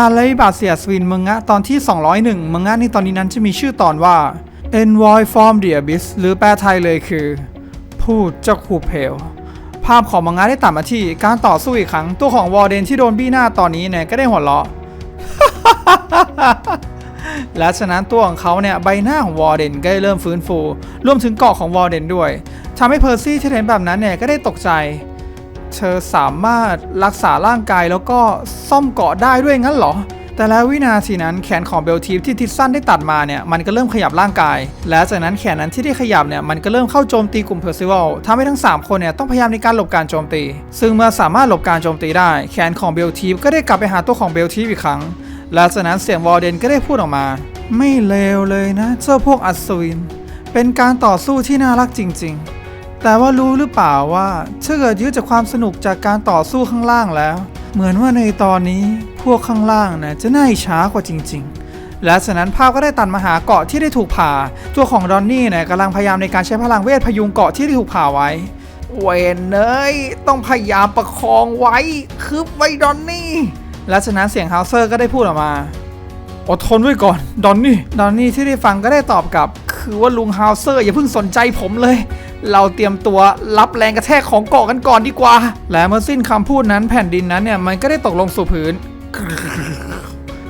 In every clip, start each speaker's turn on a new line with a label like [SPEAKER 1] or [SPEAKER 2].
[SPEAKER 1] การไล่บาดเสียสวินมังงะตอนที่ 201 มังงะในตอนนี้นั้นจะมีชื่อตอนว่า Envoy from the Abyss หรือแปลไทยเลยคือ พูดเจ้าคูเพล ภาพของมังงะได้ตัดมาที่การต่อสู้อีกครั้ง ตัวของวอร์เดนที่โดนบี้หน้าตอนนี้เนี่ยก็ได้หัวเราะ และฉะนั้นตัวของเขาเนี่ยใบหน้าของวอร์เดนก็ได้เริ่มฟื้นฟู รวมถึงเกาะของวอร์เดนด้วยทำให้เพอร์ซี่ที่เห็นแบบนั้นเนี่ยก็ได้ตกใจ เธอสามารถรักษาร่างกายแล้วก็ซ่อมเกาะได้ด้วยงั้นเหรอ แต่แล้ววินาทีนั้นแขนของเบลทีฟที่ทิสซันได้ตัดมาเนี่ยมันก็เริ่มขยับร่างกาย และจากนั้นแขนนั้นที่ได้ขยับเนี่ยมันก็เริ่มเข้าโจมตีกลุ่มเพอร์ซิวัลทำให้ทั้ง 3 คนเนี่ยต้องพยายามในการหลบการโจมตี ซึ่งเมื่อสามารถหลบการโจมตีได้ แขนของเบลทีฟก็ได้กลับไปหาตัวของเบลทีฟอีกครั้ง และจากนั้นเสียงวอร์เดนก็ได้พูดออกมา ไม่เลวเลยนะเจ้าพวกอัศวิน เป็นการต่อสู้ที่น่ารักจริง ๆ แต่ว่ารู้หรือเปล่าว่าถ้าเกิดยึดจากความสนุกจากการต่อสู้ข้างล่างแล้ว เหมือนว่าในตอนนี้พวกข้างล่างนะจะน่าอิจฉากว่าจริง ๆ และจากนั้นภาพก็ได้ตัดมาหาเกาะที่ได้ถูกผ่า ตัวของดอนนี่เนี่ยกำลังพยายามในการใช้พลังเวทพยุงเกาะที่ได้ถูกผ่าไว้ เวนเนยต้องพยายามประคองไว้คืบไว้ดอนนี่และจากนั้นเสียงเฮาเซอร์ก็ได้พูดออกมาอดทนไว้ก่อน ดอนนี่ ดอนนี่ที่ได้ฟังก็ได้ตอบกลับ คือว่าลุงฮาวเซอร์อย่าเพิ่งสนใจผมเลย เราเตรียมตัวรับแรงกระแทกของเกาะกันก่อนดีกว่า และเมื่อสิ้นคำพูดนั้นแผ่นดินนั้นเนี่ยมันก็ได้ตกลงสู่พื้น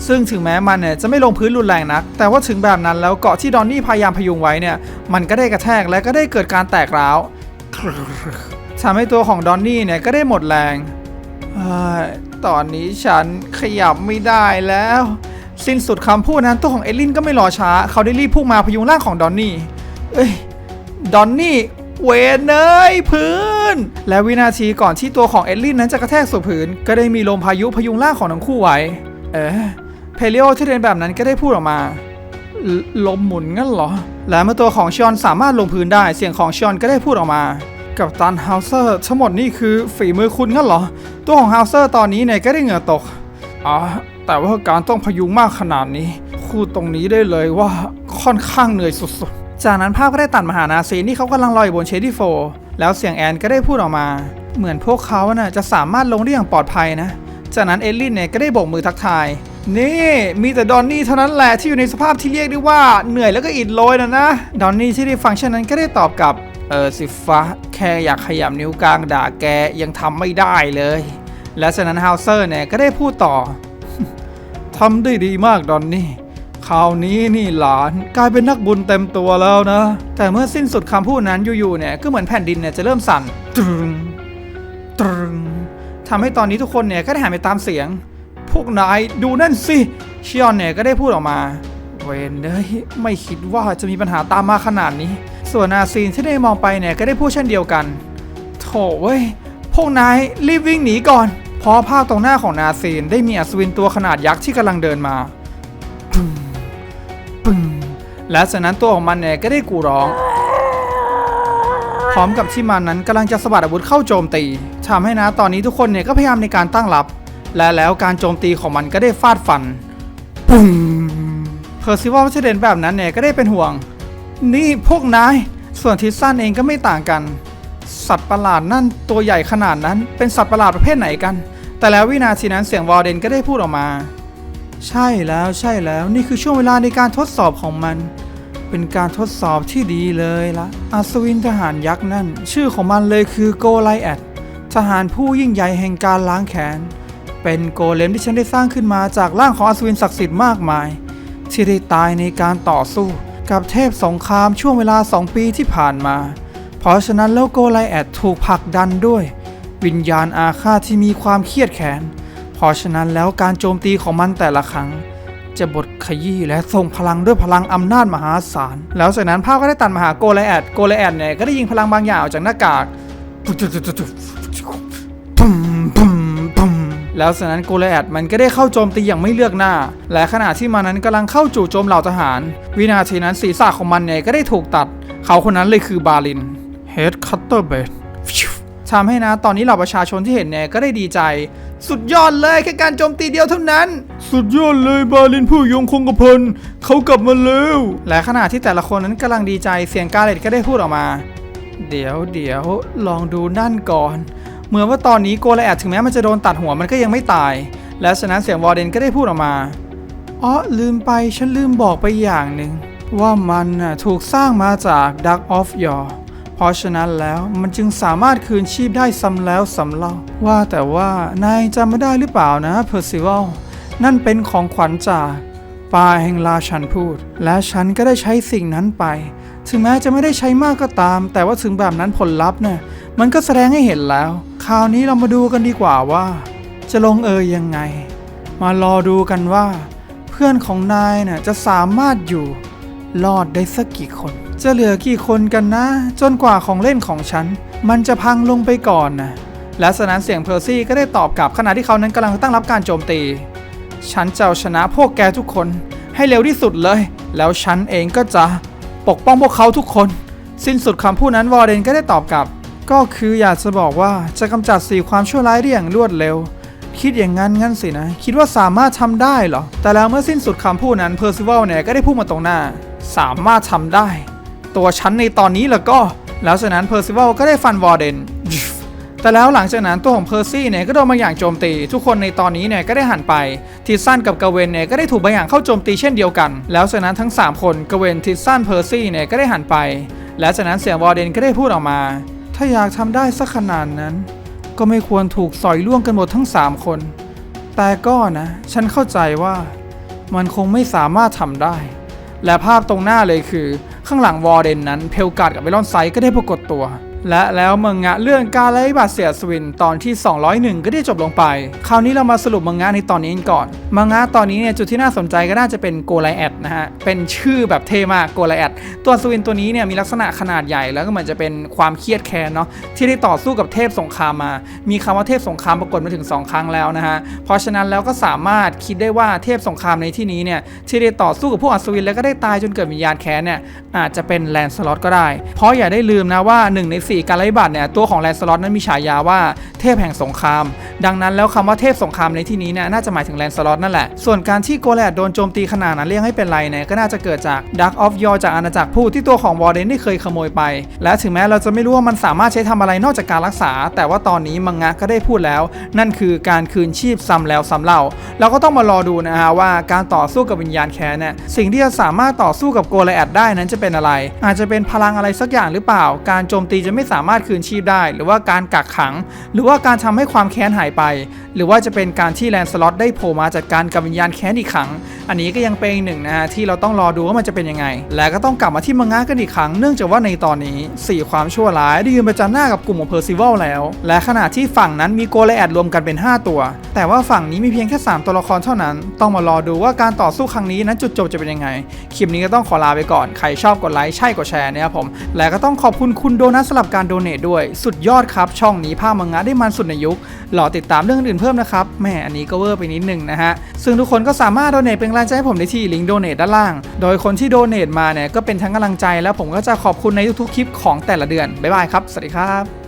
[SPEAKER 1] ซึ่งถึงแม้มันเนี่ยจะไม่ลงพื้นรุนแรงนัก แต่ว่าถึงแบบนั้นแล้วเกาะที่ดอนนี่พยายามพยุงไว้เนี่ยมันก็ได้กระแทกและก็ได้เกิดการแตกร้าวทำให้ตัวของดอนนี่เนี่ยก็ได้หมดแรงอตอนนี้ฉันขยับไม่ได้แล้ว สิ้นสุดคำพูดนั้นตัวของเอลลินก็ไม่รอช้า เขาได้รีบพุ่งมาพยุงร่างของดอนนี่ เอ้ย ดอนนี่ เวนเนยพื้น และวินาทีก่อนที่ตัวของเอลลินนั้นจะกระแทกสู่พื้น ก็ได้มีลมพายุพยุงร่างของทั้งคู่ไว้ เอ๊ะเพลิโอที่เรียนแบบนั้นก็ได้พูดออกมาลลมหมุนงั้นเหรอ และเมื่อตัวของชอนสามารถลงพื้นได้เสียงของชอนก็ได้พูดออกมา กับตันฮาวเซอร์ทั้งหมดนี่คือฝีมือคุณงั้นเหรอ ตัวของฮาวเซอร์ตอนนี้เนี่ยก็ได้เหงื่อตกอ๋อแต่ว่าการต้องพยุงมากขนาดนี้พูดตรงนี้ได้เลยว่าค่อนข้างเหนื่อยสุดๆ จากนั้นภาพก็ได้ตัดมาหานาซีที่เขากำลังลอยอยู่บนเชดี้โฟแล้วเสียงแอนก็ได้พูดออกมา เหมือนพวกเขาน่ะจะสามารถลงได้อย่างปลอดภัยนะ จากนั้นเอลลินเนี่ยก็ได้โบกมือทักทาย นี่มีแต่ดอนนี่เท่านั้นแหละที่อยู่ในสภาพที่เรียกได้ว่าเหนื่อยแล้วก็อิดโรยนะนะดอนนี่ที่ได้ฟังเช่นนั้นก็ได้ตอบกลับเออสิฟ้าแค่อยากขยับนิ้วกลางด่าแกยังทำไม่ได้เลย และจากนั้นฮาวเซอร์เนี่ยก็ได้พูดต่อทำได้ดีมากดอนนี่ คราวนี้นี่หลานกลายเป็นนักบุญเต็มตัวแล้วนะ แต่เมื่อสิ้นสุดคำพูดนั้นอยู่ๆเนี่ยก็เหมือนแผ่นดินเนี่ยจะเริ่มสั่นตรึงตรึงทำให้ตอนนี้ทุกคนเนี่ยก็ได้หันไปตามเสียง พวกนายดูนั่นสิชิออนเนี่ยก็ได้พูดออกมา เวนเอ้ยไม่คิดว่าจะมีปัญหาตามมาขนาดนี้ ส่วนอาซีนที่ได้มองไปเนี่ยก็ได้พูดเช่นเดียวกันโถเว้ยพวกนายรีบวิ่งหนีก่อน เพราะภาพตรงหน้าของนาซีนได้มีอัศวินตัวขนาดยักษ์ที่กำลังเดินมา และจากนั้นตัวของมันเนี่ยก็ได้กูร้อง พร้อมกับที่มันนั้นกำลังจะสะบัดอาวุธเข้าโจมตีทำให้นะตอนนี้ทุกคนเนี่ยก็พยายามในการตั้งรับ และแล้วการโจมตีของมันก็ได้ฟาดฟันปุ้งเพอร์ซิวอลที่เดนแบบนั้นเนี่ยก็ได้เป็นห่วง นี่พวกนายส่วนทิสซันเองก็ไม่ต่างกัน สัตว์ประหลาดนั่นตัวใหญ่ขนาดนั้น เป็นสัตว์ประหลาดประเภทไหนกัน แต่แล้ววินาทีนั้นเสียงวอลเดนก็ได้พูดออกมา ใช่แล้วใช่แล้วนี่คือช่วงเวลาในการทดสอบของมัน เป็นการทดสอบที่ดีเลยละอัศวินทหารยักษ์นั่น ชื่อของมันเลยคือโกไลแอดทหารผู้ยิ่งใหญ่แห่งการล้างแค้นเป็นโกเลมที่ฉันได้สร้างขึ้นมาจากร่างของอัศวินศักดิ์สิทธิ์มากมาย ที่ได้ตายในการต่อสู้กับเทพสงครามช่วงเวลา2ปีที่ผ่านมา เพราะฉะนั้นแล้วโกไลแอดถูกผลักดันด้วย วิญญาณอาฆาตที่มีความเครียดแค้น เพราะฉะนั้นแล้วการโจมตีของมันแต่ละครั้ง จะบดขยี้และส่งพลังด้วยพลังอำนาจมหาศาล แล้วจากนั้นภาพก็ได้ตัดมาหาโกลแอด โกลแอดเนี่ยก็ได้ยิงพลังบางอย่างออกจากหน้ากากแล้วจากนั้นโกลแอดมันก็ได้เข้าโจมตีอย่างไม่เลือกหน้า และขณะที่มันนั้นกำลังเข้าจู่โจมเหล่าทหาร วินาทีนั้นศีรษะของมันเนี่ยก็ได้ถูกตัด เขาคนนั้นเลยคือบาลิน Head Cutter b a d ทำให้นะตอนนี้เหล่าประชาชนที่เห็นเนี่ยก็ได้ดีใจ สุดยอดเลยแค่การโจมตีเดียวเท่านั้น
[SPEAKER 2] สุดยอดเลยบาลินผู้ยงคงกระพันเขากลับมาแล้ว
[SPEAKER 1] และขณะที่แต่ละคนนั้นกำลังดีใจเสียงกาเลตก็ได้พูดออกมา เดี๋ยวเดี๋ยวลองดูนั่นก่อน เหมือนว่าตอนนี้โกลแอดถึงแม้มันจะโดนตัดหัวมันก็ยังไม่ตาย และฉะนั้นเสียงวอร์เดนก็ได้พูดออกมาอ๋อลืมไปฉันลืมบอกไปอย่างหนึ่งว่ามันน่ะถูกสร้างมาจาก Dark of Yore เพราะฉะนั้นแล้วมันจึงสามารถคืนชีพได้ซ้ำแล้วซ้ำเล่า ว่าแต่ว่านายจำไม่ได้หรือเปล่านะเพอร์ซิวัลนั่นเป็นของขวัญจากป่าแห่งราชันพูด และฉันก็ได้ใช้สิ่งนั้นไป ถึงแม้จะไม่ได้ใช้มากก็ตาม แต่ว่าถึงแบบนั้นผลลัพธ์เนี่ยมันก็แสดงให้เห็นแล้ว คราวนี้เรามาดูกันดีกว่าว่า จะลงเอยยังไง มารอดูกันว่า เพื่อนของนายน่ะจะสามารถอยู่รอดได้สักกี่คน จะเหลือกี่คนกันนะ จนกว่าของเล่นของฉัน มันจะพังลงไปก่อนนะและสนั้นเสียงเพอร์ซี่ก็ได้ตอบกลับขณะที่เขานั้นกำลังตั้งรับการโจมตี ฉันจะเอาชนะพวกแกทุกคนให้เร็วที่สุดเลย แล้วฉันเองก็จะปกป้องพวกเขาทุกคน สิ้นสุดคำพูดนั้นวอร์เดนก็ได้ตอบกลับ ก็คืออยากจะบอกว่าจะกำจัดสีความชั่วร้ายได้อย่างรวดเร็ว คิดอย่างนั้นงั้นสินะ คิดว่าสามารถทำได้เหรอ แต่แล้วเมื่อสิ้นสุดคำพูดนั้นเพอร์ซิวัลเนี่ยก็ได้พูดมาตรงหน้า สามารถทำได้ ตัวฉันในตอนนี้แล้วก็ แล้วจากนั้นเพอร์ซิวัลก็ได้ฟันวอร์เดนแต่แล้วหลังจากนั้นตัวของเพอร์ซี่เนี่ยก็โดนบางอย่างโจมตี ทุกคนในตอนนี้เนี่ยก็ได้หันไป ทิสซันกับกเวนเนี่ยก็ได้ถูกบางอย่างเข้าโจมตีเช่นเดียวกัน แล้วจากนั้นทั้ง 3 คนกเวนทิสซันเพอร์ซี่เนี่ยก็ได้หันไป และจากนั้นเสียงวอร์เดนก็ได้พูดออกมา ถ้าอยากทำได้สักขนาดนั้น ก็ไม่ควรถูกสอยล่วงกันหมดทั้ง 3 คน แต่ก็นะ ฉันเข้าใจว่า มันคงไม่สามารถทำได้ และภาพตรงหน้าเลยคือ ข้างหลังวอร์เดนนั้นเพลการ์ดกับไวลอนไซก็ได้ปรากฏตัว และแล้วมังงะเรื่องการไล่บาดเสียสวินตอนที่ 201 ก็ได้จบลงไป คราวนี้เรามาสรุปมังงะในตอนนี้กันก่อน มังงะตอนนี้เนี่ยจุดที่น่าสนใจก็น่าจะเป็นโกไลแอดนะฮะ เป็นชื่อแบบเท่มากโกไลแอดตัวสวินตัวนี้เนี่ยมีลักษณะขนาดใหญ่แล้วก็เหมือนจะเป็นความเครียดแค้นเนาะที่ได้ต่อสู้กับเทพสงครามมา มีคำว่าเทพสงครามปรากฏมาถึง 2 ครั้งแล้วนะฮะ เพราะฉะนั้นแล้วก็สามารถคิดได้ว่าเทพสงครามในที่นี้เนี่ยที่ได้ต่อสู้กับพวกอัศวินแล้วก็ได้ตายจนเกิดวิญญาณแค้นเนี่ยอาจจะเป็นแลนสล็อตก็ได้ เพราะอย่าได้ลืมนะว่า1ใน4การไล่บัตรเนี่ยตัวของแลนสล็อตนั้นมีฉายาว่าเทพแห่งสงคราม ดังนั้นแล้วคำว่าเทพสงครามในที่นี้เนี่ยน่าจะหมายถึงแลนสล็อตนั่นแหละ ส่วนการที่โกแลดโดนโจมตีขนาดนั้นเรียกให้เป็นไรเนี่ยก็น่าจะเกิดจากดักออฟยอจากอาณาจักรพูดที่ตัวของวอร์เดนได้เคยขโมยไป และถึงแม้เราจะไม่รู้ว่ามันสามารถใช้ทำอะไรนอกจากการรักษา แต่ว่าตอนนี้มังงะก็ได้พูดแล้ว นั่นคือการคืนชีพซ้ำแล้วซ้ำเล่าเราก็ต้องมารอดูนะฮะว่าการต่อสู้กับวิญญาณแค้นเนี่ยสิ่งที่จะสามารถต่อสู้กับโกแอดได้นั้นจะเป็นอะไร อาจจะเป็นพลังอะไรสักอย่างหรือเปล่า การโจมตีจะไม่สามารถคืนชีพได้ หรือว่าการกักขัง หรือว่าการทำให้ความแค้นหายไป หรือว่าจะเป็นการที่แลนสล็อตได้โผล่มาจัดการกับวิญญาณแค้นอีกครั้ง อันนี้ก็ยังเป็นหนึ่งนะฮะที่เราต้องรอดูว่ามันจะเป็นยังไง และก็ต้องกลับมาที่มังงะกันอีกครั้ง เนื่องจากว่าในตอนนี้สี่ความชั่วร้ายได้ยืนประจันหน้ากับกลุ่มของเพอร์ซิวัลแล้ว และขณะที่ฝั่งนั้นมีโกลแอดรวมกันเป็น 5 ตัว แต่ว่าฝั่งนี้มีเพียงแค่ 3 ตัวละครเท่านั้น ต้องมารอดูว่าการต่อสู้ครั้งนี้นั้นจุดจบจะเป็นยังไง คลิปนี้ก็ต้องขอลาไปก่อน ใครชอบกดไลค์ ใช่กดแชร์นะครับผม และก็ต้องขอบคุณคุณโดนัทสำหรับการโดเนทด้วย สุดยอดครับ ช่องนี้ภาพมังงะได้มันสุดในยุครอติดตามเรื่องอื่นเพิ่มนะครับแหมอันนี้ก็เวอร์ไปนิดหนึ่งนะฮะ ซึ่งทุกคนก็สามารถโดเนทเป็นกำลังใจให้ผมได้ที่ลิงก์โดเนทด้านล่าง โดยคนที่โดเนทมาเนี่ยก็เป็นทั้งกำลังใจ แล้วผมก็จะขอบคุณในทุกๆคลิปของแต่ละเดือนบ๊ายบายครับสวัสดีครับ